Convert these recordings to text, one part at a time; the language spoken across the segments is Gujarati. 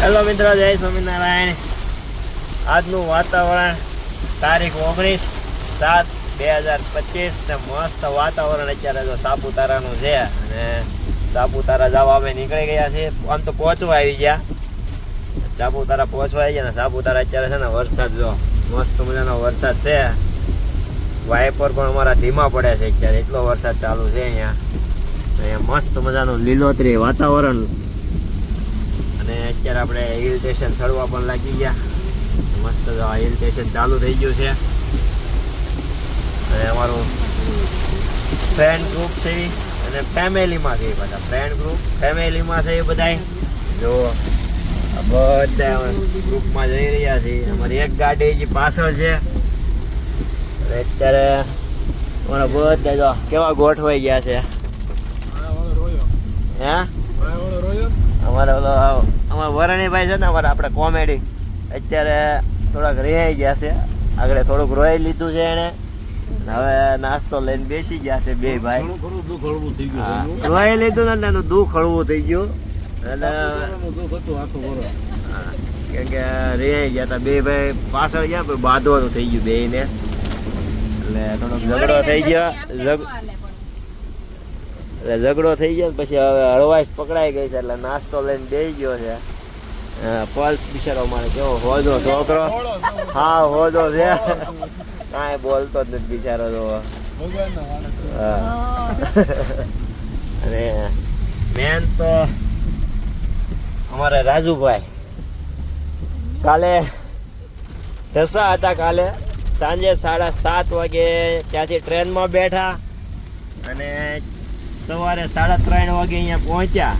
હેલો મિત્રો, જય સ્વામિનારાયણ. આજનું વાતાવરણ તારીખ ઓગણીસ સાત બે હજાર પચીસ ને મસ્ત વાતાવરણ અત્યારે જો સાપુતારાનું છે અને સાપુતારા જવા અમે નીકળી ગયા છીએ. આમ તો પહોંચવા આવી ગયા. સાપુતારા પહોંચવા આવી ગયા ને સાપુતારા અત્યારે છે ને વરસાદ જો મસ્ત મજાનો વરસાદ છે. વાઇપર પણ અમારા ધીમા પડે છે અત્યારે. એટલો વરસાદ ચાલુ છે અહીંયા. અહીંયા મસ્ત મજાનું લીલોતરી વાતાવરણ અને અત્યારે આપણે હિલ સ્ટેશન ચડવા પણ લાગી ગયા. મસ્ત હિલ સ્ટેશન ચાલુ થઈ ગયું છે. અને અમારું ફ્રેન્ડ ગ્રુપ છે અને ફેમિલીમાં છે બધા. ફ્રેન્ડ ગ્રુપ ફેમિલીમાં છે એ બધાય. જો બધા ગ્રુપમાં જઈ રહ્યા છીએ અમારી એક ગાડી જે પાછળ છે. અત્યારે અમારા બધા જો કેવા ગોઠવાઈ ગયા છે. હે? અમારે ઓલો અમારા વરણીભાઈ છે ને અમારે આપણે કોમેડી અત્યારે થોડાક રેહાઈ ગયા છે. આગળ થોડુંક રોઈ લીધું છે એને. હવે નાસ્તો લઈને બેસી ગયા છે બે ભાઈ. રોઈ લીધું ને એનું દુઃખ હળવું થઈ ગયું. એટલે કેમ કે રેહાઈ ગયા હતા બે ભાઈ પાછળ ગયા બાંધવાનું થઈ ગયું બે ને એટલે થોડોક ઝઘડો થઈ ગયો. એટલે ઝઘડો થઈ ગયો પછી હવે હળવાશ પકડાઈ ગઈ છે એટલે નાસ્તો લઈને દઈ ગયો છે. પલ્સ બિચારો મારે કેવો હોજો છોકરો. હા, હોજો છે. કાંઈ બોલતો જ નથી બિચારો તો. અને મેન તો અમારા રાજુભાઈ. કાલે ઢસા હતા કાલે. સાંજે સાડા સાત વાગે ત્યાંથી ટ્રેનમાં બેઠા. અને સવારે સાડા ત્રણ વાગે અહીંયા પહોંચ્યા.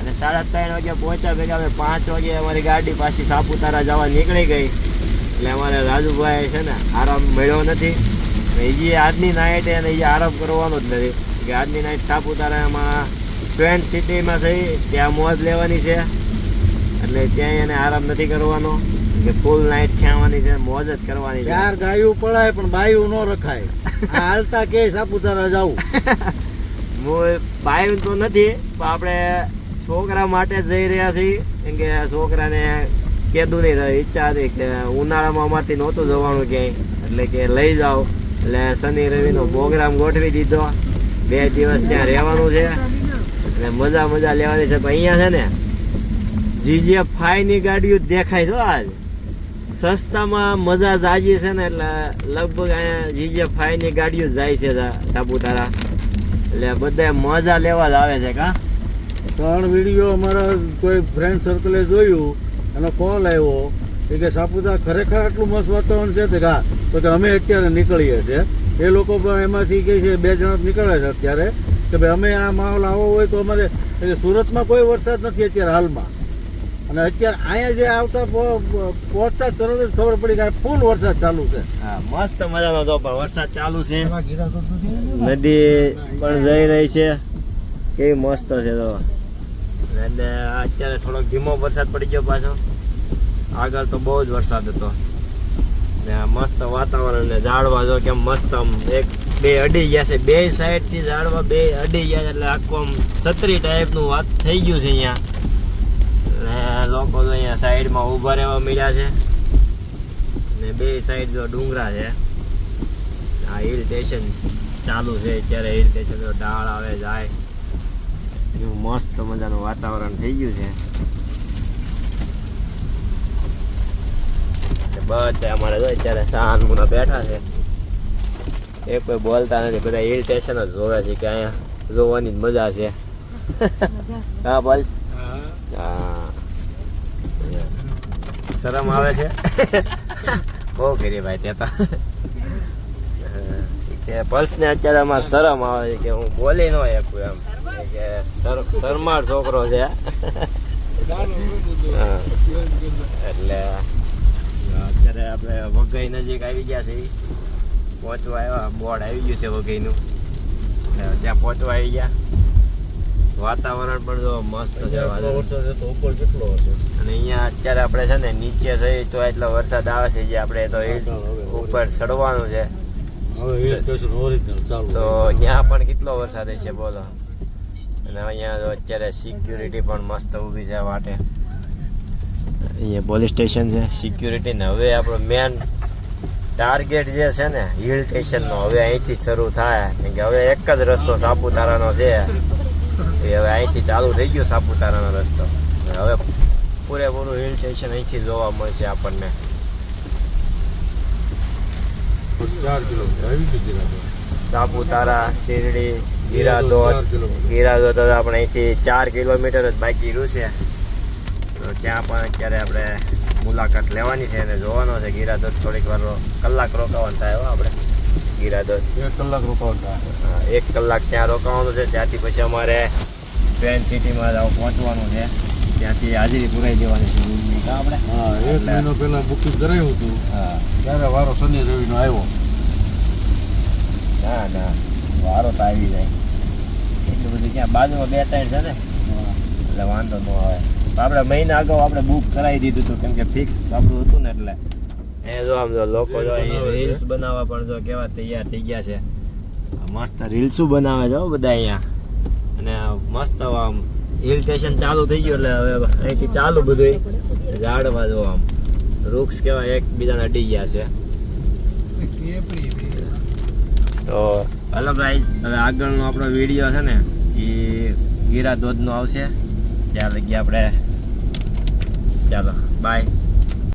અને સાડા ત્રણ વાગે પહોંચ્યા ભેગા અમે પાંચ વાગે અમારી ગાડી પાછી સાપુતારા જવા નીકળી ગઈ. એટલે અમારે રાજુભાઈ છે ને આરામ મળ્યો નથી. એ આજની નાઇટ અને એ આરામ કરવાનો જ નથી. કે આજની નાઇટ સાપુતારામાં ટ્વેન્ટ સિટીમાં થઈ ત્યાં મોજ લેવાની છે. એટલે ત્યાં એને આરામ નથી કરવાનો. કે ફૂલ નાઇટ ખાવાની છે મોજ જ કરવાની છે. ચાર ગાયું પડાય પણ બાયું ન રખાય. હાલતા કે સાપુતારા જાવું હું બાયું તો નથી, પણ આપણે છોકરા માટે જઈ રહ્યા છીએ. કેમ કે છોકરાને કેદું નહીં ઈચ્છા હતી કે ઉનાળામાં અમારથી નહોતું જવાનું ક્યાંય. એટલે કે લઈ જાઓ. એટલે શનિ રવિનો પ્રોગ્રામ ગોઠવી દીધો. બે દિવસ ત્યાં રહેવાનું છે. એટલે મજા મજા લેવાની છે. પણ અહીંયા છે ને જીજે ફાઈની ગાડીઓ દેખાય છે આજ. સસ્તામાં મજા જાજી છે ને, એટલે લગભગ અહીંયા જીજે ફાઈની ગાડીઓ જાય છે સાપુતારા. એટલે બધા મજા લેવા જ આવે છે, કા? ત્રણ વીડિયો અમારા કોઈ ફ્રેન્ડ સર્કલે જોયું, એનો કોલ આવ્યો એ કે સાપુતારા ખરેખર આટલું મસ્ત વાતાવરણ છે કે? તો કે અમે અત્યારે નીકળીએ છીએ એ લોકો પણ એમાંથી કહે છે, બે જણા નીકળે છે અત્યારે, કે ભાઈ અમે આ માહોલ આવો હોય તો અમારે, એટલે સુરતમાં કોઈ વરસાદ નથી અત્યારે હાલમાં. અને અત્યારે અહીંયા જે આવતા પહોંચતા તરત જ ખબર પડી કે ફૂલ વરસાદ ચાલુ છે. હા મસ્ત મજાનો તો પણ વરસાદ ચાલુ છે. નદી પણ જઈ રહી છે. કેવી મસ્ત છે તો. અને અત્યારે થોડોક ધીમો વરસાદ પડી ગયો પાછો. આગળ તો બહુ જ વરસાદ હતો. ને મસ્ત વાતાવરણ ને ઝાડવા જો કેમ મસ્ત આમ એક બે અડી ગયા છે. બે સાઈડથી ઝાડવા બે અડી ગયા છે એટલે આખું આમ છત્રી ટાઈપનું વાત થઈ ગયું છે અહીંયા. ને લોકો તો અહીંયા સાઈડમાં ઊભા રહેવા મળ્યા છે. ને બે સાઈડ જો ડુંગરા છે. આ હિલ સ્ટેશન ચાલુ છે. અત્યારે હિલ સ્ટેશન જો ઢાળ આવે, જાય. એવું મસ્ત મજાનું વાતાવરણ થઈ ગયું છે. બધા અમારે તો અત્યારે શાન મુના બેઠા છે. એ કોઈ બોલતા નથી. બધા હિલ સ્ટેશન જ જોવે છે કે અહીંયા જોવાની જ મજા છે. હા બોલ. હા. શરમ આવે છે. બહુ કરી ભાઈ તે તો. કે પલ્સ ને અત્યારે અમારે શરમ આવે છે કે હું બોલી ન શકું એમ. કે શરમાળ છોકરો છે. એટલે અત્યારે આપણે વઘઈ નજીક આવી ગયા છે પહોંચવા આવ્યા બોર્ડ આવી ગયું છે વઘઈનું. એટલે ત્યાં પહોંચવા આવી ગયા. વાતાવરણ પણ જો મસ્ત છે વરસાદ તો ઉપર કેટલો હશે? અને અહીંયા અત્યારે આપણે છે ને નીચે છે તો એટલો વરસાદ આવે છે જે આપણે તો ઉપર ચડવાનું છે. તો ત્યાં પણ કેટલો વરસાદ છે બોલો. અને અહીંયા અત્યારે સિક્યુરિટી પણ મસ્ત ઊભી છે વાટે. અહીંયા પોલીસ સ્ટેશન છે સિક્યુરિટી ને હવે આપણો મેન ટાર્ગેટ જે છે ને હિલ સ્ટેશનનો હવે અહીંથી શરૂ થાય. કેમ કે હવે એક જ રસ્તો સાપુતારાનો છે. એ હવે અહીંથી ચાલુ થઈ ગયો સાપુતારાનો રસ્તો. હવે પૂરેપૂરું હિલ સ્ટેશન અહીંથી જોવા મળશે આપણને. સાપુતારા શિરડી ગીરાધોધ ગીરાધોધ આપણે અહીંથી ચાર કિલોમીટર જ બાકી રહ્યું છે. તો ત્યાં પણ અત્યારે આપણે મુલાકાત લેવાની છે અને જોવાનો છે. ગીરાધોધ થોડીક વાર કલાક રોકાવાનું થાય હો આપણે. ગીરાધોધ એક કલાક રોકાવાનું એક કલાક ત્યાં રોકાવાનું છે ત્યાંથી પછી અમારે ટ્રેન સિટીમાં પહોંચવાનું છે. ત્યાંથી હાજરી પુરાઈ દેવાની છે રૂમની. કા આપણે હા એક મહિનો પહેલાં બુકિંગ કરાવ્યું હતું. હા. ત્યારે વારો શનિ રવિનો આવ્યો. ના ના. વારો તો આવી જાય. એટલું બધું ક્યાં? બાજુમાં બે ત્રણ છે ને? એટલે વાંધો ન આવે. આપણે મહિના અગાઉ આપણે બુક કરાવી દીધું હતું કેમ કે ફિક્સ આપણું હતું ને એટલે. એ જો આમ જો લોકો જો રીલ્સ બનાવવા પણ જો કેવા તૈયાર થઈ ગયા છે. મસ્ત રીલ્સો બનાવે છે બધા અહીંયા. અને મસ્ત આમ હિલ સ્ટેશન ચાલુ થઈ ગયું એટલે હવે અહીંથી ચાલુ બધું ઝાડવા જો આમ. વૃક્ષ કેવા એકબીજાને અડી ગયા છે. તો હલો ભાઈ હવે આગળનો આપણો વીડિયો છે ને એ ગીરા ધોધનો આવશે. ત્યાં લગી આપણે. ચાલો બાય